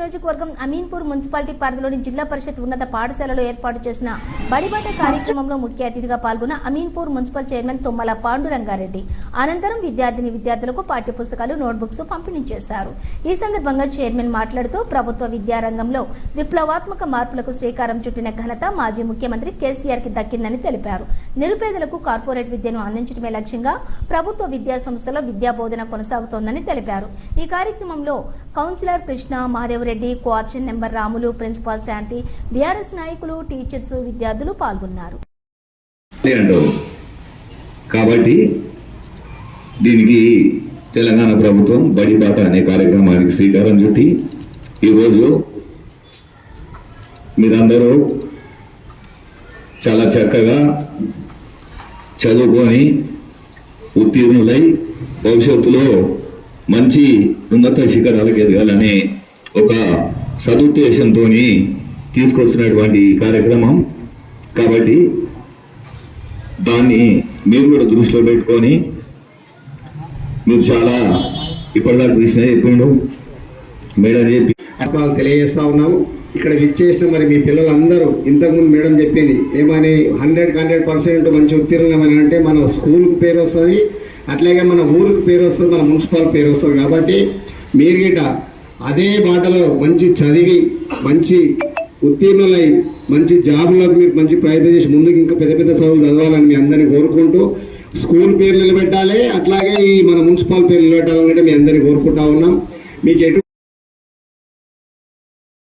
నియోజకవర్గం అమీన్పూర్ మున్సిపాలిటీ పరిధిలోని జిల్లా పరిషత్ ఉన్నత పాఠశాలలో ఏర్పాటు చేసిన బడిబాట కార్యక్రమంలో ముఖ్య అతిథిగా పాల్గొన్న అమీన్పూర్ మున్సిపల్ చైర్మన్ తుమ్మల పాండురంగారెడ్డి అనంతరం విద్యార్థిని విద్యార్థులకు పాఠ్యపుస్తకాలు నోట్బుక్స్ పంపిణీ చేశారు ఈ సందర్భంగా చైర్మన్ మాట్లాడుతూ ప్రభుత్వ విద్యారంగంలో విప్లవాత్మక మార్పులకు శ్రీకారం చుట్టిన ఘనత మాజీ ముఖ్యమంత్రి కేసీఆర్కి దక్కిందని తెలిపారు. నిరుపేదలకు కార్పొరేట్ విద్యను అందించడమే లక్ష్యంగా ప్రభుత్వ విద్యా సంస్థలో విద్యా బోధన కొనసాగుతోందని తెలిపారు. ఈ కార్యక్రమంలో councillor Krishna Reddy cooption member Ramulu principal Shanti BRS నాయకులు టీచర్స్ విద్యార్థులు పాల్గొన్నారు. కాబట్టి దీనికి తెలంగాణ ప్రభుత్వం బడిపాట అనే కార్యక్రమానికి శ్రీకారం చుట్టి ఈరోజు మీరందరూ చాలా చక్కగా చదువుకొని ఉత్తీర్ణులై భవిష్యత్తులో మంచి ఉన్నత శిఖరాలకు ఎదగాలనే ఒక సదుద్దేశంతో తీసుకొచ్చినటువంటి కార్యక్రమం. కాబట్టి దాన్ని మీరు కూడా దృష్టిలో పెట్టుకొని మీరు చాలా ఇప్పటిదాకా కృష్ణ చెప్పిండు మేడం చెప్పి అర్థాలు తెలియజేస్తా ఉన్నాము. ఇక్కడ విచ్చేసిన మరి మీ పిల్లలందరూ ఇంతకుముందు మేడం చెప్పింది ఏమని హండ్రెడ్ హండ్రెడ్ పర్సెంట్ మంచి ఉత్తీర్ణమని అంటే మన స్కూల్కి పేరు వస్తుంది అట్లాగే మన ఊరికి పేరు వస్తుంది మన మున్సిపల్ పేరు వస్తుంది. కాబట్టి మీరు గిట్ట అదే బాటలో మంచి చదివి మంచి ఉత్తీర్ణులై మంచి జాబులకు మీరు మంచి ప్రయత్నం చేసి ముందుకు ఇంకా పెద్ద పెద్ద చదువులు చదవాలని మీ అందరినీ కోరుకుంటూ స్కూల్ పేరు నిలబెట్టాలి. అట్లాగే ఈ మన మున్సిపల్ పేరు నిలబెట్టాలని మీ అందరినీ కోరుకుంటా ఉన్నాం. మీకు ఎటు